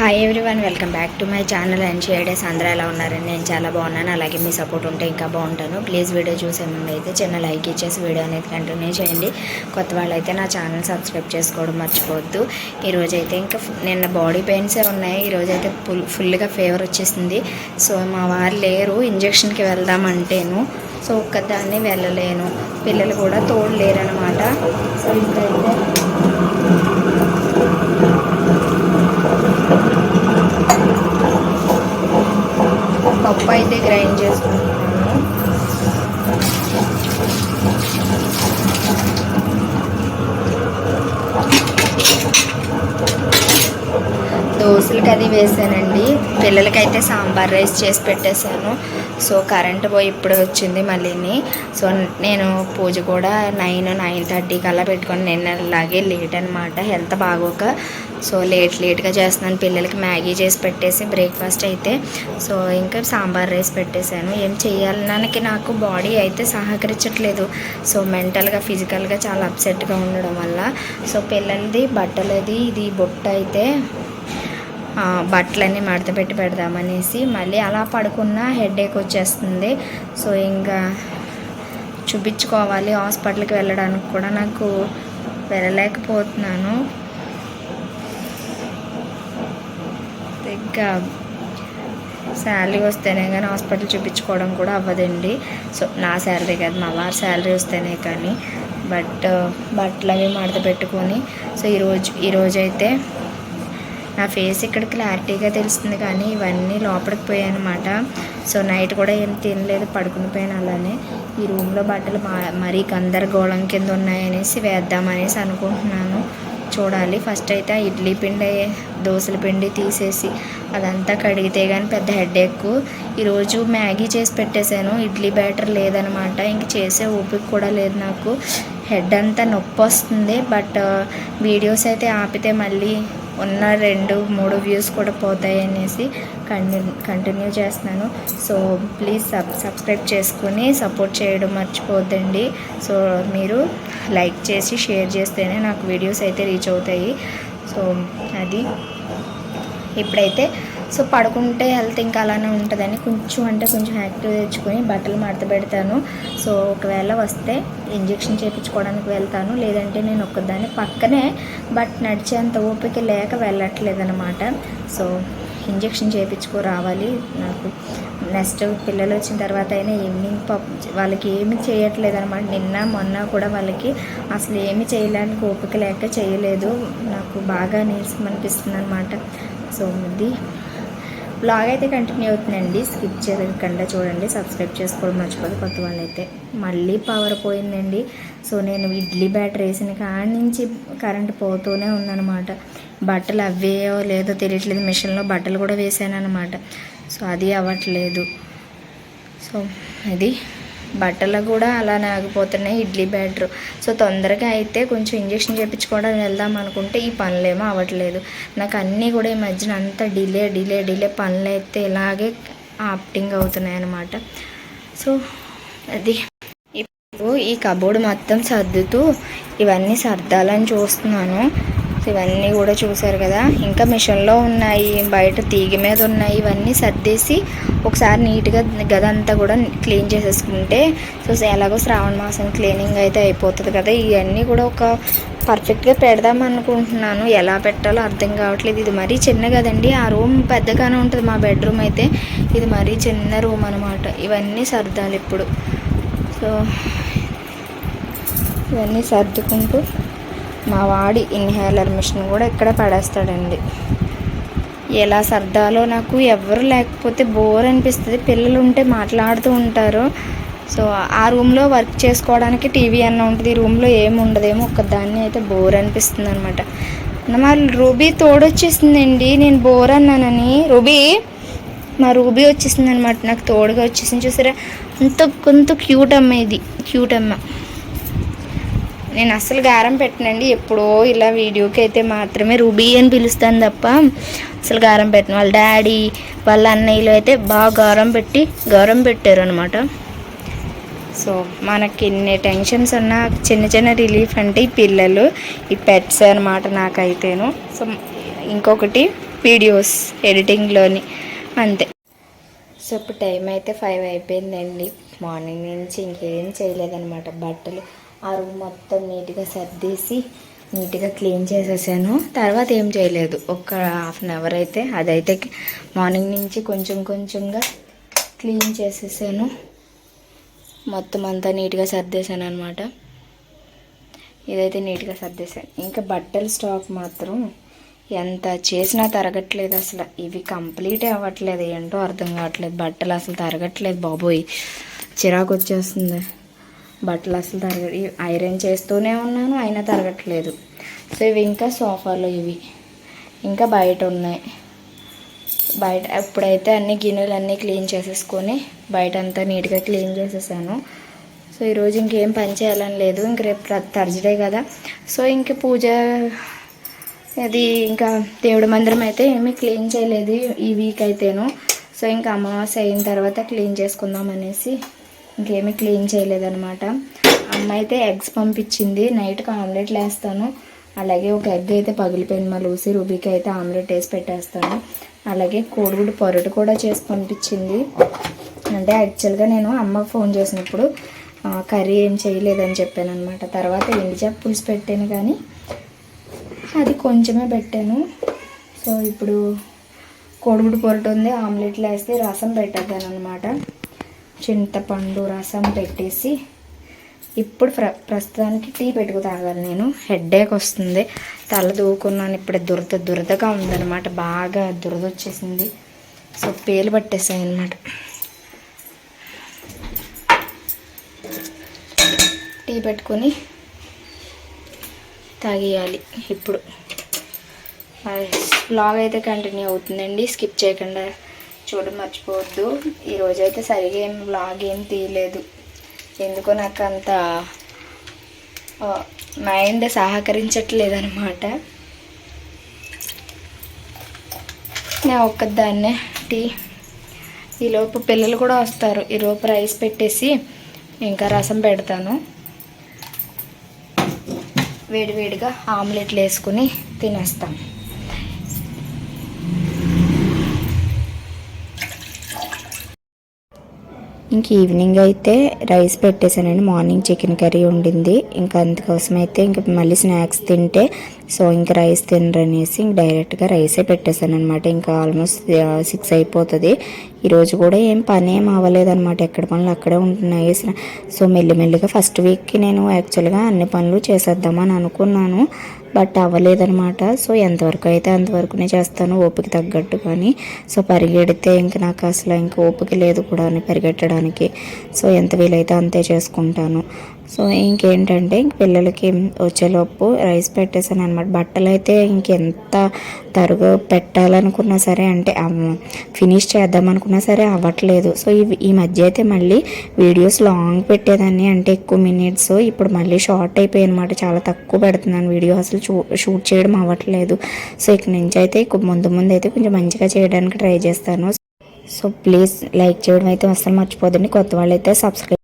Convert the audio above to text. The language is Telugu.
Hi everyone welcome back to my channel and షేడేస్ అందరూ ఎలా ఉన్నారని నేను చాలా బాగున్నాను. అలాగే మీ సపోర్ట్ ఉంటే ఇంకా బాగుంటాను. ప్లీజ్ వీడియో చూసే ముందు అయితే చిన్న లైక్ ఇచ్చేసి వీడియో అనేది కంటిన్యూ చేయండి. కొత్త వాళ్ళైతే నా ఛానల్ సబ్స్క్రైబ్ చేసుకోవడం మర్చిపోవద్దు. ఈరోజైతే ఇంకా నిన్న బాడీ పెయిన్సే ఉన్నాయి. ఈరోజు అయితే ఫుల్ ఫుల్గా ఫీవర్ వచ్చేసింది. సో మా వారు లేరు. ఇంజక్షన్కి వెళ్దామంటేను సో ఒక్కదాన్ని వెళ్ళలేను. పిల్లలు కూడా తోడు లేరనమాట సో ఇంకైతే పప్పు అయితే గ్రైండ్ చేసుకుంటున్నాను దోశలకి అది వేసానండి. పిల్లలకైతే సాంబార్ రైస్ చేసి పెట్టేశాను. సో కరెంట్ పోయి ఇప్పుడు వచ్చింది మళ్ళీని. సో నేను పూజ కూడా నైన్ నైన్ థర్టీకి అలా పెట్టుకొని నిన్నలాగే లేట్ అనమాట హెల్త్ బాగోక. సో లేట్ లేట్గా చేస్తున్నాను. పిల్లలకి మ్యాగీ చేసి పెట్టేసి బ్రేక్ఫాస్ట్ అయితే. సో ఇంకా సాంబార్ రైస్ పెట్టేశాను. ఏం చేయాలన్నానికి నాకు బాడీ అయితే సహకరించట్లేదు. సో మెంటల్గా ఫిజికల్గా చాలా అప్సెట్గా ఉండడం వల్ల. సో పిల్లలది బట్టలది ఇది బొట్ట అయితే బట్టలన్నీ మడత పెట్టి పెడదామనేసి మళ్ళీ అలా పడుకున్న హెడేక్ వచ్చేస్తుంది. సో ఇంకా చూపించుకోవాలి హాస్పిటల్కి వెళ్ళడానికి కూడా నాకు వెళ్ళలేకపోతున్నాను. ఇంకా శాలరీ వస్తేనే కానీ హాస్పిటల్ చూపించుకోవడం కూడా అవ్వదండి. సో నా శాలరీ కాదు మా వారి శాలరీ వస్తేనే కానీ. బట్ బట్టలు అవి మడత పెట్టుకొని సో ఈరోజు ఈరోజైతే నా ఫేస్ ఇక్కడ క్లారిటీగా తెలుస్తుంది కానీ ఇవన్నీ లోపలికి పోయాయి అనమాట సో నైట్ కూడా ఏం తినలేదు పడుకుని పోయాను అలానే. ఈ రూమ్లో బట్టలు మా- మరీ గందరగోళం కింద ఉన్నాయనేసి వేద్దామనేసి అనుకుంటున్నాను. చూడాలి. ఫస్ట్ అయితే ఆ ఇడ్లీ పిండి దోశల పిండి తీసేసి అదంతా కడిగితే కానీ పెద్ద హెడ్ ఎక్కువ ఈరోజు మ్యాగీ చేసి పెట్టేశాను. ఇడ్లీ బ్యాటర్ లేదనమాట ఇంక చేసే ఓపిక కూడా లేదు నాకు. హెడ్ అంతా నొప్పి వస్తుంది. బట్ వీడియోస్ అయితే ఆపితే మళ్ళీ ఉన్న రెండు మూడు వ్యూస్ కూడా పోతాయి అనేసి కంటిన్యూ కంటిన్యూ చేస్తున్నాను. సో ప్లీజ్ సబ్ సబ్స్క్రైబ్ చేసుకుని సపోర్ట్ చేయడం మర్చిపోద్దండి. సో మీరు లైక్ చేసి షేర్ చేస్తేనే నాకు వీడియోస్ అయితే రీచ్ అవుతాయి. సో అది. ఇప్పుడైతే సో పడుకుంటే హెల్త్ ఇంకా అలానే ఉంటుందని కొంచెం అంటే కొంచెం యాక్టివ్ తెచ్చుకొని బట్టలు మడత పెడతాను. సో ఒకవేళ వస్తే ఇంజెక్షన్ చేయించుకోవడానికి వెళ్తాను. లేదంటే నేను ఒక్కదాన్ని పక్కనే బట్ నడిచేంత ఓపిక లేక వెళ్ళట్లేదు అనమాట సో ఇంజెక్షన్ చేయించుకో రావాలి నాకు. నెక్స్ట్ పిల్లలు వచ్చిన తర్వాత అయినా ఈవినింగ్ పప్ వాళ్ళకి ఏమి చేయట్లేదు అనమాట నిన్న మొన్న కూడా వాళ్ళకి అసలు ఏమి చేయడానికి ఓపిక లేక చేయలేదు. నాకు బాగా నీరసం అనిపిస్తుంది అనమాట సో ఇది. బ్లాగ్ అయితే కంటిన్యూ అవుతుందండి. స్కిప్ చేయకుండా చూడండి. సబ్స్క్రైబ్ చేసుకోవడం మర్చిపోదు కొత్త వాళ్ళు అయితే మళ్ళీ పవర్ పోయిందండి. సో నేను ఇడ్లీ బ్యాటర్ వేసిన కాడి నుంచి కరెంట్ పోతూనే ఉందన్నమాట. బట్టలు అవేయో లేదో తెలియట్లేదు. మిషన్లో బట్టలు కూడా వేసాను అనమాట సో అది అవ్వట్లేదు. సో అది బట్టలు కూడా అలానే ఆగిపోతున్నాయి ఇడ్లీ బ్యాటర్. సో తొందరగా అయితే కొంచెం ఇంజక్షన్ చేయించుకోవడం వెళ్దాం అనుకుంటే ఈ పనులేమో అవ్వట్లేదు. నాకు అన్నీ కూడా ఈ మధ్యన అంతా డిలే డిలే డిలే పనులు అయితే ఇలాగే ఆప్టింగ్ అవుతున్నాయి అన్నమాట. సో అది. ఇప్పుడు ఈ కబోర్డ్ మొత్తం సర్దుతూ ఇవన్నీ సర్దాలని చూస్తున్నాను. ఇవన్నీ కూడా చూసారు కదా. ఇంకా మిషన్లో ఉన్నాయి బయట తీగ మీద ఉన్నాయి ఇవన్నీ సర్దేసి ఒకసారి నీట్గా గదంతా కూడా క్లీన్ చేసేసుకుంటే సో ఎలాగో శ్రావణ మాసం క్లీనింగ్ అయితే అయిపోతుంది కదా. ఇవన్నీ కూడా ఒక పర్ఫెక్ట్గా పెడదాం అనుకుంటున్నాను. ఎలా పెట్టాలో అర్థం కావట్లేదు. ఇది మరీ చిన్న కదండి. ఆ రూమ్ పెద్దగానే ఉంటుంది. మా బెడ్రూమ్ అయితే ఇది మరీ చిన్న రూమ్ అనమాట ఇవన్నీ సర్దాలి ఇప్పుడు. సో ఇవన్నీ సర్దుకుంటూ మా వాడి ఇన్హేలర్ మిషన్ కూడా ఇక్కడ పడేస్తాడండి. ఎలా సర్దాలో నాకు ఎవరు లేకపోతే బోర్ అనిపిస్తుంది. పిల్లలు ఉంటే మాట్లాడుతూ ఉంటారు. సో ఆ రూమ్లో వర్క్ చేసుకోవడానికి టీవీ అన్న ఉంటుంది. ఈ రూమ్లో ఏమి ఉండదేమో ఒక్కదాన్ని అయితే బోర్ అనిపిస్తుంది అనమాట మా రూబీ తోడొచ్చేసిందండి. నేను బోర్ అన్నానని. రూబీ మా రూబీ వచ్చేసింది అనమాట నాకు తోడుగా వచ్చేసింది. చూసారా? అంత కొంత క్యూట్ అమ్మ ఇది. క్యూట్ అమ్మ. నేను అస్సలు గారం పెట్టనండి. ఎప్పుడో ఇలా వీడియోకి అయితే మాత్రమే రూబీ అని పిలుస్తాను తప్ప అసలు గారం పెట్టను. వాళ్ళ డాడీ వాళ్ళ అన్నయ్యలు అయితే బాగా గారం పెట్టి గారం పెట్టారు అనమాట సో మనకి ఎన్ని టెన్షన్స్ ఉన్నా చిన్న చిన్న రిలీఫ్ అంటే ఈ పిల్లలు ఈ పెట్స్ అనమాట నాకైతేను. సో ఇంకొకటి వీడియోస్ ఎడిటింగ్లోని అంతే. సో ఇప్పుడు టైం అయితే ఫైవ్ అయిపోయిందండి. మార్నింగ్ నుంచి ఇంకేం చేయలేదన్నమాట. బట్టలు ఆ రూమ్ మొత్తం నీట్గా సర్దేసి నీట్గా క్లీన్ చేసేసాను. తర్వాత ఏం చేయలేదు. ఒక హాఫ్ అన్ అవర్ అయితే అదైతే మార్నింగ్ నుంచి కొంచెం కొంచెంగా క్లీన్ చేసేసాను. మొత్తం అంతా నీట్గా సర్దేశాను అనమాట ఇదైతే నీట్గా సర్దేశాను. ఇంకా బట్టల స్టాక్ మాత్రం ఎంత చేసినా తరగట్లేదు అసలు. ఇవి కంప్లీట్ అవ్వట్లేదు. ఏంటో అర్థం కావట్లేదు. బట్టలు అసలు తరగట్లేదు బాబోయ్. చిరాకు వచ్చేస్తుంది. బట్టలు అసలు తరగ ఐరన్ చేస్తూనే ఉన్నాను అయినా తరగట్లేదు. సో ఇవి ఇంకా సోఫాలు ఇవి. ఇంకా బయట ఉన్నాయి. బయట ఎప్పుడైతే అన్ని గిన్నెలు అన్నీ క్లీన్ చేసేసుకొని బయట అంతా నీట్గా క్లీన్ చేసేసాను. సో ఈరోజు ఇంకేం పని చేయాలని లేదు. ఇంక రేపు థర్స్డే కదా. సో ఇంక పూజ అది ఇంకా దేవుడి మందిరం అయితే ఏమీ క్లీన్ చేయలేదు ఈ వీక్ అయితేను. సో ఇంకా అమావాస్య అయిన తర్వాత క్లీన్ చేసుకుందాం అనేసి ఇంకేమీ క్లీన్ చేయలేదనమాట అమ్మ అయితే ఎగ్స్ పంపించింది. నైట్కి ఆమ్లెట్లు వేస్తాను అలాగే ఒక ఎగ్ అయితే పగిలిపోయింది మా లూసి. రుబీకి అయితే ఆమ్లెట్ వేసి పెట్టేస్తాను. అలాగే కోడిగుడ్డు పొరటు కూడా చేసి పంపించింది. అంటే యాక్చువల్గా నేను అమ్మకు ఫోన్ చేసినప్పుడు కర్రీ ఏం చేయలేదని చెప్పాను అనమాట తర్వాత ఎండిచేప పులుసు పెట్టాను కానీ అది కొంచెమే పెట్టాను. సో ఇప్పుడు కోడిగుడ్డు పొరటు ఉంది. ఆమ్లెట్లు వేస్తే రసం పెట్టేద్దాను అనమాట చింతపండు రసం పెట్టేసి ఇప్పుడు ప్ర ప్రస్తుతానికి టీ పెట్టుకు తాగాలి నేను. హెడ్ఏక్ వస్తుంది. తల దూకున్నాను. ఇప్పుడు దురద దురదగా ఉందన్నమాట. బాగా దురద వచ్చేసింది. సో పేలు పట్టేసాయి అనమాట టీ పెట్టుకొని తాగేయాలి ఇప్పుడు. బ్లాగ్ అయితే కంటిన్యూ అవుతుందండి. స్కిప్ చేయకుండా చూడడం మర్చిపోవద్దు. ఈరోజు అయితే సరిగా ఏం బ్లాగ్ ఏం తీయలేదు. ఎందుకో నాకు అంత మైండ్ సహకరించట్లేదు అనమాట నేను ఒక్కదాన్నే టీ ఈలోపు పిల్లలు కూడా వస్తారు. ఈలోపు రైస్ పెట్టేసి ఇంకా రసం పెడతాను. వేడివేడిగా ఆమ్లెట్లు వేసుకుని తినేస్తాను ఇంక ఈవినింగ్ అయితే రైస్ పెట్టేశానండి. మార్నింగ్ చికెన్ కర్రీ ఉండింది. ఇంకా అందుకోసం అయితే ఇంక మళ్ళీ స్నాక్స్ తింటే సో ఇంక రైస్ తినరనేసి ఇంక డైరెక్ట్గా రైసే పెట్టేశాను అనమాట ఇంకా ఆల్మోస్ట్ సిక్స్ అయిపోతుంది. ఈరోజు కూడా ఏం పని ఏం అవ్వలేదన్నమాట ఎక్కడ పనులు అక్కడే ఉంటున్నాయి. సో మెల్లిమెల్లిగా ఫస్ట్ వీక్కి నేను యాక్చువల్గా అన్ని పనులు చేసేద్దామని అనుకున్నాను. బట్ అవ్వలేదనమాట సో ఎంతవరకు అయితే అంతవరకునే చేస్తాను ఓపిక తగ్గట్టు కానీ. సో పరిగెడితే ఇంక నాకు అసలు ఇంక ఓపిక లేదు కూడా అని పరిగెట్టడానికి. సో ఎంత వీలైతే అంతే చేసుకుంటాను. సో ఇంకేంటంటే ఇంక పిల్లలకి వచ్చేలోపు రైస్ పెట్టేసాను అనమాట బట్టలు అయితే ఇంకెంత తరుగు పెట్టాలనుకున్నా సరే అంటే ఫినిష్ చేద్దామనుకున్నా సరే అవ్వట్లేదు. సో ఈ ఈ మధ్య అయితే మళ్ళీ వీడియోస్ లాంగ్ పెట్టేదాన్ని అంటే ఎక్కువ మినిట్స్. ఇప్పుడు మళ్ళీ షార్ట్ అయిపోయి అనమాట చాలా తక్కువ పెడుతున్నాను వీడియో అసలు. చూ షూట్ చేయడం అవ్వట్లేదు. సో ఇక్కడ నుంచి అయితే ముందు ముందు అయితే కొంచెం మంచిగా చేయడానికి ట్రై చేస్తాను. సో ప్లీజ్ లైక్ చేయడం అయితే అసలు మర్చిపోదండి కొత్త వాళ్ళు అయితే సబ్స్క్రైబ్